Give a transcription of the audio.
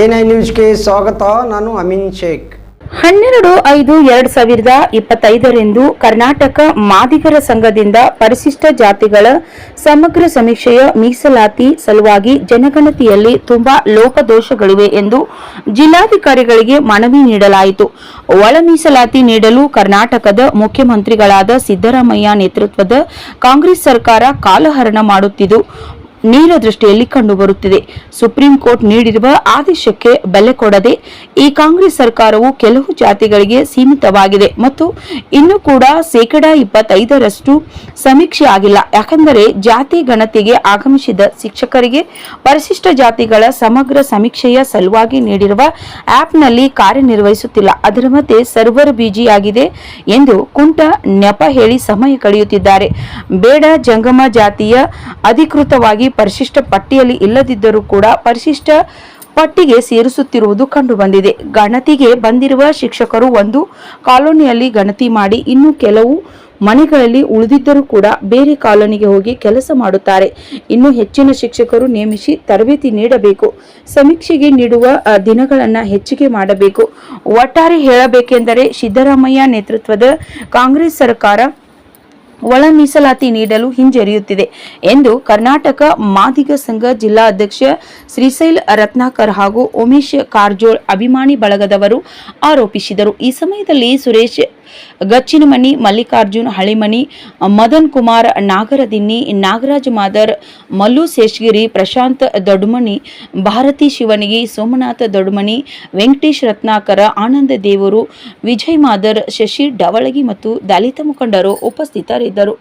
NI ನ್ಯೂಸ್ಗೆ ಸ್ವಾಗತ, ನಾನು ಅಮಿನ್ ಶೇಖ್. ಹನ್ನೆರಡು ಐದು ಎರಡ್ ಸಾವಿರದ ಇಪ್ಪತ್ತೈದರಂದು ಕರ್ನಾಟಕ ಮಾದಿಗರ ಸಂಘದಿಂದ ಪರಿಶಿಷ್ಟ ಜಾತಿಗಳ ಸಮಗ್ರ ಸಮೀಕ್ಷೆಯ ಮೀಸಲಾತಿ ಸಲುವಾಗಿ ಜನಗಣತಿಯಲ್ಲಿ ತುಂಬಾ ಲೋಪದೋಷಗಳಿವೆ ಎಂದು ಜಿಲ್ಲಾಧಿಕಾರಿಗಳಿಗೆ ಮನವಿ ನೀಡಲಾಯಿತು. ಒಳ ಮೀಸಲಾತಿ ನೀಡಲು ಕರ್ನಾಟಕದ ಮುಖ್ಯಮಂತ್ರಿಗಳಾದ ಸಿದ್ದರಾಮಯ್ಯ ನೇತೃತ್ವದ ಕಾಂಗ್ರೆಸ್ ಸರ್ಕಾರ ಕಾಲಹರಣ ಮಾಡುತ್ತಿದ್ದು ನೇರ ದೃಷ್ಟಿಯಲ್ಲಿ ಕಂಡುಬರುತ್ತಿದೆ. ಸುಪ್ರೀಂ ಕೋರ್ಟ್ ನೀಡಿರುವ ಆದೇಶಕ್ಕೆ ಬೆಲೆ ಕೊಡದೆ ಈ ಕಾಂಗ್ರೆಸ್ ಸರ್ಕಾರವು ಕೆಲವು ಜಾತಿಗಳಿಗೆ ಸೀಮಿತವಾಗಿದೆ ಮತ್ತು ಇನ್ನೂ ಕೂಡ ಶೇಕಡಾ ಇಪ್ಪತ್ತೈದರಷ್ಟು ಸಮೀಕ್ಷೆ ಆಗಿಲ್ಲ. ಯಾಕೆಂದರೆ ಜಾತಿ ಗಣತಿಗೆ ಆಗಮಿಸಿದ ಶಿಕ್ಷಕರಿಗೆ ಪರಿಶಿಷ್ಟ ಜಾತಿಗಳ ಸಮಗ್ರ ಸಮೀಕ್ಷೆಯ ಸಲುವಾಗಿ ನೀಡಿರುವ ಆಪ್ನಲ್ಲಿ ಕಾರ್ಯನಿರ್ವಹಿಸುತ್ತಿಲ್ಲ. ಅದರ ಮತ್ತೆ ಸರ್ವರ್ ಬಿಜಿಯಾಗಿದೆ ಎಂದು ಕುಂಟ ನೆಪ ಹೇಳಿ ಸಮಯ ಕಳೆಯುತ್ತಿದ್ದಾರೆ. ಬೇಡ ಜಂಗಮ ಜಾತಿಯ ಅಧಿಕೃತವಾಗಿ ಪರಿಶಿಷ್ಟ ಪಟ್ಟಿಯಲ್ಲಿ ಇಲ್ಲದಿದ್ದರೂ ಕೂಡ ಪರಿಶಿಷ್ಟ ಪಟ್ಟಿಗೆ ಸೇರಿಸುತ್ತಿರುವುದು ಕಂಡುಬಂದಿದೆ. ಗಣತಿಗೆ ಬಂದಿರುವ ಶಿಕ್ಷಕರು ಒಂದು ಕಾಲೋನಿಯಲ್ಲಿ ಗಣತಿ ಮಾಡಿ ಇನ್ನು ಕೆಲವು ಮನೆಗಳಲ್ಲಿ ಉಳಿದಿದ್ದರೂ ಕೂಡ ಬೇರೆ ಕಾಲೋನಿಗೆ ಹೋಗಿ ಕೆಲಸ ಮಾಡುತ್ತಾರೆ. ಇನ್ನು ಹೆಚ್ಚಿನ ಶಿಕ್ಷಕರು ನೇಮಿಸಿ ತರಬೇತಿ ನೀಡಬೇಕು. ಸಮೀಕ್ಷೆಗೆ ನೀಡುವ ದಿನಗಳನ್ನು ಹೆಚ್ಚಿಗೆ ಮಾಡಬೇಕು. ಒಟ್ಟಾರೆ ಹೇಳಬೇಕೆಂದರೆ ಸಿದ್ದರಾಮಯ್ಯ ನೇತೃತ್ವದ ಕಾಂಗ್ರೆಸ್ ಸರ್ಕಾರ ಒಳ ಮೀಸಲಾತಿ ನೀಡಲು ಹಿಂಜರಿಯುತ್ತಿದೆ ಎಂದು ಕರ್ನಾಟಕ ಮಾದಿಗ ಸಂಘ ಜಿಲ್ಲಾ ಅಧ್ಯಕ್ಷ ಶ್ರೀಶೈಲ್ ರತ್ನಾಕರ್ ಹಾಗೂ ಉಮೇಶ್ ಕಾರ್ಜೋಳ್ ಅಭಿಮಾನಿ ಬಳಗದವರು ಆರೋಪಿಸಿದರು. ಈ ಸಮಯದಲ್ಲಿ ಸುರೇಶ್ ಗಚ್ಚಿನಮನಿ ಮಲ್ಲಿಕಾರ್ಜುನ್ ಹಳಿಮನಿ ಮದನ್ ಕುಮಾರ್, ನಾಗರದಿನ್ನಿ, ನಾಗರಾಜ್ ಮಾದರ್, ಮಲ್ಲು ಶೇಷಗಿರಿ ಪ್ರಶಾಂತ್ ದೊಡ್ಮನಿ ಭಾರತಿ ಶಿವನಿಗಿ, ಸೋಮನಾಥ ದೊಡ್ಮನಿ ವೆಂಕಟೇಶ್ ರತ್ನಾಕರ, ಆನಂದ ದೇವರು, ವಿಜಯ್ ಮಾದರ್, ಶಶಿ ಡವಳಗಿ ಮತ್ತು ದಲಿತ ಮುಖಂಡರು ಉಪಸ್ಥಿತರಿದ್ದರು.